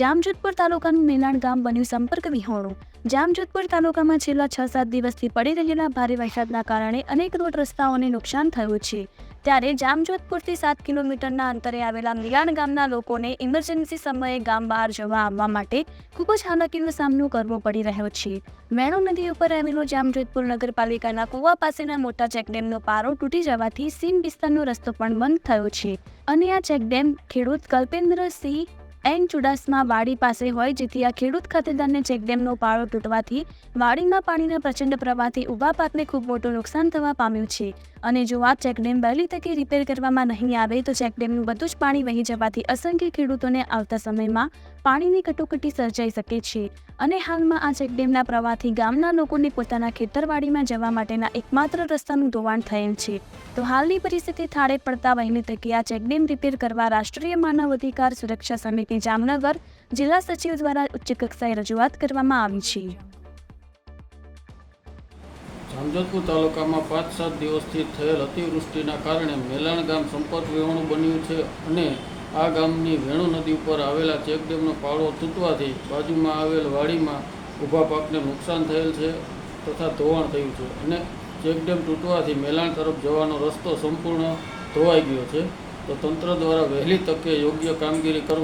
જામજોધપુર તાલુકાનું મેલાણ ગામ બન્યું સંપર્ક વિહોણું. જામજોધપુર તાલુકામાં છેલ્લા છ સાત દિવસથી પડી રહેલા ભારે વરસાદના કારણે અનેક રોડ રસ્તાઓને નુકસાન થયું છે. ત્યારે જામજોધપુરથી સાત કિલોમીટરના અંતરે આવેલા મિલાણ ગામના લોકોને ઇમરજન્સી સમયે ગામ બહાર જવા આવવા માટે ખૂબ જ હાલાકીનો સામનો કરવો પડી રહ્યો છે. વેણુ નદી ઉપર આવેલો જામજોધપુર નગરપાલિકાના કુવા પાસેના મોટા ચેકડેમનો પારો તૂટી જવાથી સીમ વિસ્તારનો રસ્તો પણ બંધ થયો છે. અને આ ચેકડેમ ખેડૂત કલ્પેન્દ્રસિંહ એન ચુડાસમા વાડી પાસે હોય જેથી આ ખેડૂત ખાતેદારને ચેકડેમનો પાળો તૂટવાથી વાડીમાં પાણીના પ્રચંડ પ્રવાહથી ઊભા પાકને ખૂબ મોટું નુકસાન થવા પામ્યું છે. અને જો આ ચેકડેમ વહેલી તકે રિપેર કરવામાં નહીં આવે તો ચેકડેમનું બધું જ પાણી વહી જવાથી અસંખ્ય ખેડૂતોને આવતા સમયમાં પાણીની કટોકટી સર્જાઈ શકે છે. અને હાલમાં આ ચેકડેમના પ્રવાહથી ગામના લોકોને પોતાના ખેતરવાડીમાં જવા માટેના એકમાત્ર રસ્તાનું ધોવાણ થયેલ છે. તો હાલની પરિસ્થિતિ થાળે પડતા વહેલી તકે આ ચેકડેમ રિપેર કરવા રાષ્ટ્રીય માનવ અધિકાર સુરક્ષા સમિતિ જામનગર જિલ્લા સચિવ દ્વારા ઉચ્ચ કક્ષાએ રજૂઆત કરવામાં આવી છે. જામજોધપુર તાલુકામાં પાંચ સાત દિવસથી થયેલ અતિવૃષ્ટિના કારણે મેલાણ ગામ સંપર્ક વિહોણું બન્યું છે અને આ ગામની વેણુ નદી ઉપર આવેલા ચેકડેમનો પાળો તૂટવાથી બાજુમાં આવેલ વાડીમાં ઊભા પાકને નુકસાન થયેલ છે તથા ધોવાણ થયું છે અને ચેકડેમ તૂટવાથી મેલાણ તરફ જવાનો રસ્તો સંપૂર્ણ ધોવાઈ ગયો છે. તો તંત્ર દ્વારા વહેલી તકે યોગ્ય કામગીરી કરવા